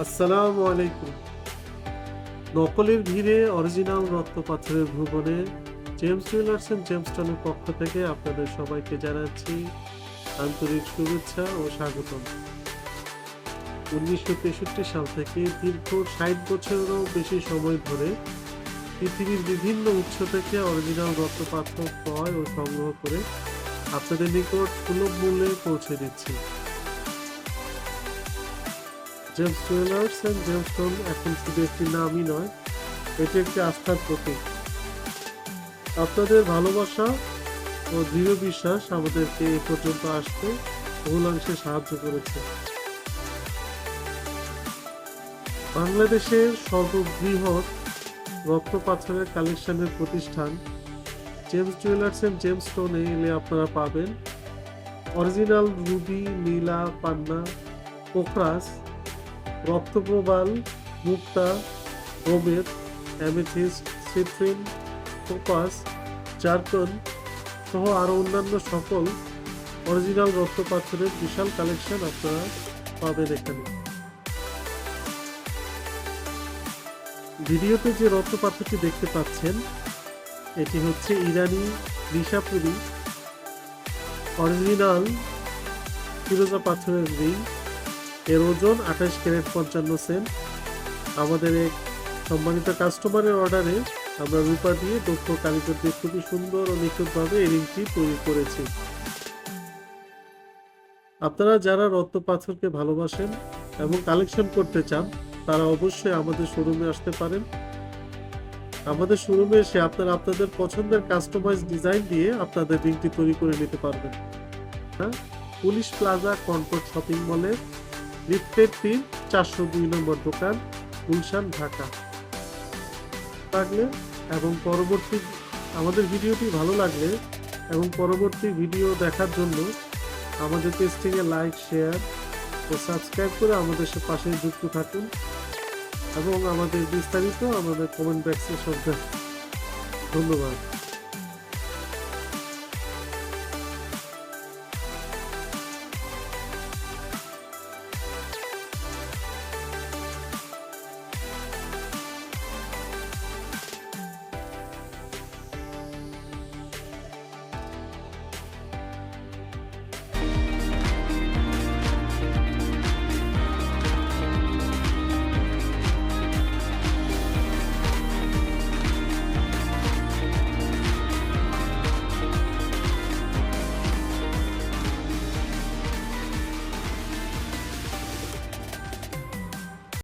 আসসালামু আলাইকুম। নকলের ভিড়ে অরিজিনাল রত্ন পাথরের ভুবনে জেমস জুয়েলার্স এন্ড জেমস্টনের পক্ষ থেকে আপনাদের সবাইকে জানাচ্ছি আন্তরিক শুভেচ্ছা ও স্বাগতম। উনিশশো তেষট্টি সাল থেকে দীর্ঘ ষাট বছরেরও বেশি সময় ধরে পৃথিবীর বিভিন্ন উৎস থেকে অরিজিনাল রত্ন পাথর ক্রয় ও সংগ্রহ করে আপনাদের নিকট সুলভ মূল্যে পৌঁছে দিচ্ছি। জেমস জুয়েলার্স অ্যান্ড জেমস্টোন এখন শুধু একটি নামই নয়, এটি একটি আস্থার প্রতীক। আপনাদের ভালোবাসা ও দৃঢ় বিশ্বাস আমাদেরকে এ পর্যন্ত আসতে বহুলাংশে সাহায্য করেছে। বাংলাদেশের সর্ববৃহৎ রত্ন পাথরের কালেকশনের প্রতিষ্ঠান জেমস জুয়েলার্স অ্যান্ড জেমস স্টোনে এলে আপনারা পাবেন। অরিজিনাল রুবি নীলা, পান্না পোখরাস রক্তপ্রবাল, মুক্তা গোমেদ অ্যামেথিস্ট সিট্রিন, ফোকাস জার্কন সহ আরও অন্যান্য সকল অরিজিনাল রক্ত পাথরের বিশাল কালেকশন আপনারা পাবেন এখানে। ভিডিওতে যে রত্ন পাথরটি দেখতে পাচ্ছেন, এটি হচ্ছে ইরানি নিশাপুরি অরিজিনাল ফিরোজা পাথরের রিং। এর ওজন আঠাশ ক্যারেট পঞ্চান্ন সেন্ট। আমাদের এক সম্মানিত কাস্টমারের অর্ডারে আমরা রূপা দিয়ে দক্ষ কারিগর দিয়ে খুবই সুন্দর ও নিখুঁতভাবে এই রিংটি তৈরি করেছি। আপনারা যারা রত্ন পাথরকে ভালোবাসেন এবং কালেকশন করতে চান, তারা অবশ্যই আমাদের শোরুমে আসতে পারেন। আমাদের শোরুমে এসে আপনারা আপনাদের পছন্দের কাস্টমাইজ ডিজাইন দিয়ে আপনাদের রিংটি তৈরি করে নিতে পারবেন। হ্যাঁ? পুলিশ প্লাজা কনকট শপিং মলের লিফটের তিন, চারশো দুই নম্বর দোকান, গুলশান, ঢাকা। লাগলে এবং পরবর্তী আমাদের ভিডিওটি ভালো লাগলে এবং পরবর্তী ভিডিও দেখার জন্য আমাদের পেজটিকে লাইক, শেয়ার ও সাবস্ক্রাইব করে আমাদের পাশে যুক্ত থাকুন এবং আমাদের বিস্তারিত আমাদের কমেন্ট বক্সে সব ধন্যবাদ।